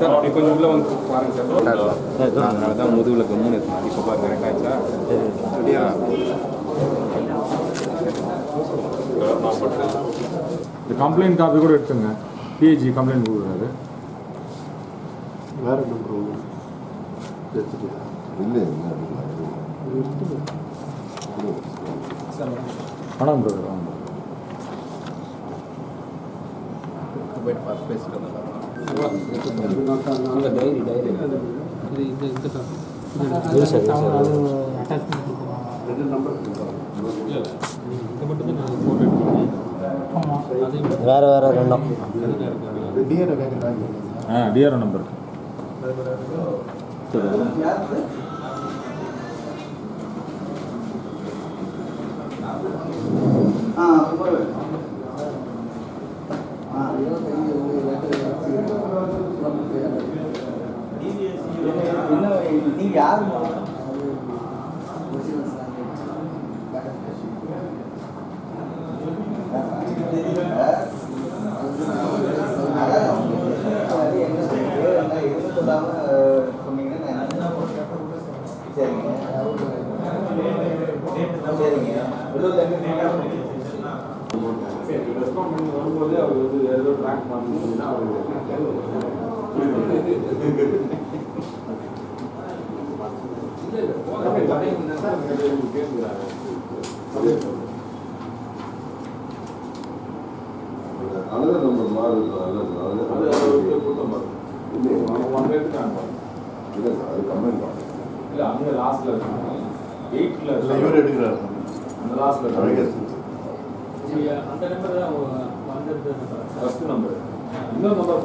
Sir அப்படி கொஞ்சம் உள்ள வந்து பாருங்க சார். அதனால தான் முதுகுல கம்முன்னு இருக்கு இப்போ பாருங்க கரெக்ட் சரியா இந்த கம்ப்ளைண்ட் காப்பி கூட எடுத்துங்க. பிஹெச்சி கம்ப்ளைண்ட் கொடுக்குறாரு. வேற நம்பர் இல்லை வணக்கம் பிரதர் வாங்க போயிட்டு பார்த்து பேசிட்டு வந்துடலாம். அங்கே டைரி டைரி நம்பர் வேற வேற ரெண்டும் ஆ டிஆர்ஓ நம்பர் நீங்க யாரு சரிங்க சரிங்க ரெஸ்பாண்ட் பண்ணி வரும்போது அவர் வந்து ஏதோ ட்ராக் பண்ணணும்னா அழகு நம்பர் மாறுது அது அவருக்கு கூட்டம் வரும். இல்லை ஒன் எடுத்துட்டாங்க இல்லை அது கம்ப்ளைண்ட் பண்ணேன் இல்லை அங்கே லாஸ்ட்ல இருக்காங்க எயிட்ல இல்லை இவர் எடுக்கிறார் அந்த லாஸ்ட்ல இருக்காங்க அந்த நம்பர் தான் வந்திருந்தது ஃபர்ஸ்ட் நம்பர் இன்னொரு நம்பர்